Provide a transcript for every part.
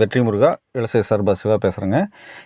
வெற்றி முருகா இளசை சார்பா சிவா பேசுகிறேங்க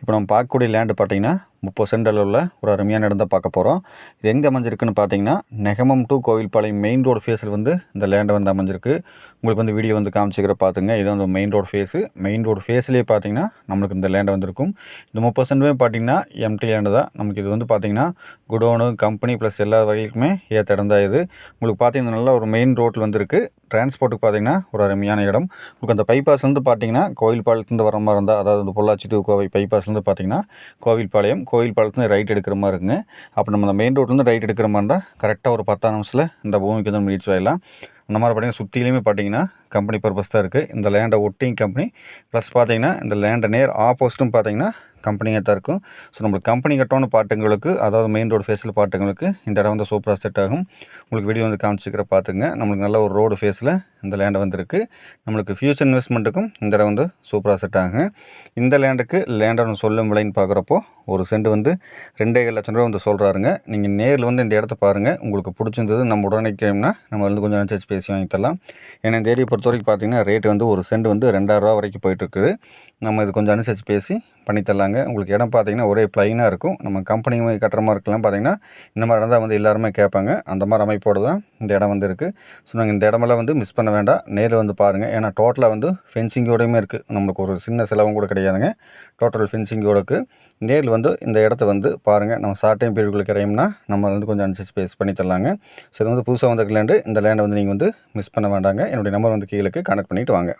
இப்போ நம்ம பார்க்கக்கூடிய லேண்டு பார்த்தீங்கன்னா முப்பது சென்ட் அளவில் ஒரு அருமையான இடம் தான் பார்க்க போகிறோம் இது எங்கே அமைஞ்சிருக்குன்னு பார்த்தீங்கன்னா Negamam to Kovilpalayam main road ஃபேஸில் வந்து இந்த லேண்டை வந்து அமைஞ்சிருக்கு. உங்களுக்கு வந்து வீடியோ வந்து காமிச்சிக்கிற பார்த்துங்க. இது வந்து main road face main road ஃபேஸ்லேயே பார்த்தீங்கன்னா நம்மளுக்கு இந்த லேண்டை வந்திருக்கும். இந்த முப்பது சென்ட்டுமே பார்த்தீங்கன்னா எம்டி லேண்டு தான். நமக்கு இது வந்து பார்த்தீங்கன்னா குடோனு கம்பெனி ப்ளஸ் எல்லா வகைக்குமே ஏற்ற இடம் தான் இது. உங்களுக்கு பார்த்தீங்கன்னா நல்லா ஒரு மெயின் ரோட்டில் வந்துருக்கு. டிரான்ஸ்போர்ட்டுக்கு பார்த்தீங்கன்னா ஒரு அருமையான இடம். உங்களுக்கு அந்த பைபாஸ் வந்து பார்த்தீங்கன்னா கோயில் கோவில்பாளையத்துலேருந்து வர மாதிரி இருந்தால் அதாவது இந்த பொள்ளாச்சி டு கோவை பைபாஸ்லேருந்து பார்த்தீங்கன்னா கோவில்பாளையம் கோவில்பாளையத்துலேருந்து ரைட் எடுக்கிற மாதிரி இருக்குங்க. அப்போ நம்ம அந்த மெயின் ரோட்லேருந்து ரைட் எடுக்கிற மாதிரி இருந்தால் கரெக்டாக ஒரு பத்தாம் நிமிஷத்தில் இந்த பூமிக்கு வந்து ரீச் ஆகிடலாம் அந்த மாதிரி பார்த்தீங்கன்னா சுற்றிலையுமே பார்த்தீங்கன்னா கம்பெனி பர்பஸ் தான் இருக்குது இந்த லேண்டை ஒட்டிங் கம்பெனி. ப்ளஸ் பார்த்தீங்கன்னா இந்த லேண்டை நேர் ஆப்போசிட்டும் பார்த்தீங்கன்னா கம்பெனியாக தான் இருக்கும். ஸோ நம்மளுக்கு கம்பெனி கட்டோன்னு பாட்டுங்களுக்கு அதாவது மெயின் ரோடு ஃபேஸில் பாட்டுங்களுக்கு இந்த இடம் வந்து சூப்பராக செட் ஆகும். உங்களுக்கு வீடியோ வந்து காமிச்சிக்கிற பார்த்துங்க நம்மளுக்கு நல்ல ஒரு ரோடு ஃபேஸில் இந்த லேண்டை வந்துருக்கு. நம்மளுக்கு ஃபியூச்சர் இன்வெஸ்ட்மெண்ட்டுக்கும் இந்த இடம் வந்து சூப்பராக செட் ஆகும் இந்த லேண்டுக்கு லேண்டை சொல்லும் விலைன்னு பார்க்குறப்போ ஒரு சென்ட் வந்து ரெண்டே லட்சம் ரூபா வந்து சொல்கிறாருங்க நீங்கள் நேரில் வந்து இந்த இடத்த பாருங்கள் உங்களுக்கு பிடிச்சிருந்தது நம்ம உடனே கேம்னா நம்ம வந்து கொஞ்சம் அனுசரிச்சு பேசி வாங்கி தரலாம் ஏன்னா இந்த ஏரியா பொறுத்த வரைக்கும் பார்த்தீங்கன்னா ரேட் வந்து ஒரு சென்ட் வந்து ரெண்டாயிரரூவா வரைக்கும் போயிட்டுருக்குது. நம்ம இது கொஞ்சம் அனுசரித்து பேசி பண்ணித்தரலாங்க உங்களுக்கு இடம் பார்த்தீங்கன்னா ஒரே ப்ளைனாக இருக்கும். நம்ம கம்பெனி கட்டுற மாதிரி இருக்கலாம் பார்த்தீங்கன்னா இந்த மாதிரி இடம் தான் வந்து எல்லாருமே கேட்பாங்க. அந்த மாதிரி அமைப்போடு தான் இந்த இடம் வந்து இருக்குது ஸோ நாங்கள் இந்த இடமெல்லாம் வந்து மிஸ் பண்ண வேண்டாம். நேரில் வந்து பாருங்கள் ஏன்னா டோட்டலாக வந்து ஃபென்சிங்கோடையுமே இருக்குது நம்மளுக்கு ஒரு சின்ன செலவும் கூட கிடையாதுங்க. டோட்டல் ஃபென்சிங்கோட இருக்குது நேரில் வந்து இந்த இடத்த வந்து பாருங்கள் நம்ம ஷார்ட் டைம் பீரியடுக்குள்ள கிடையும்னா நம்ம வந்து கொஞ்சம் அனுசரித்து பேஸ் பண்ணி தரலாங்க. ஸோ இது வந்து புதுசாக வந்திருக்க லேண்டு இந்த லேண்டை வந்து நீங்கள் வந்து மிஸ் பண்ண வேண்டாங்க. என்னுடைய நம்பர் வந்து கீழே கனெக்ட் பண்ணிவிட்டு வாங்க.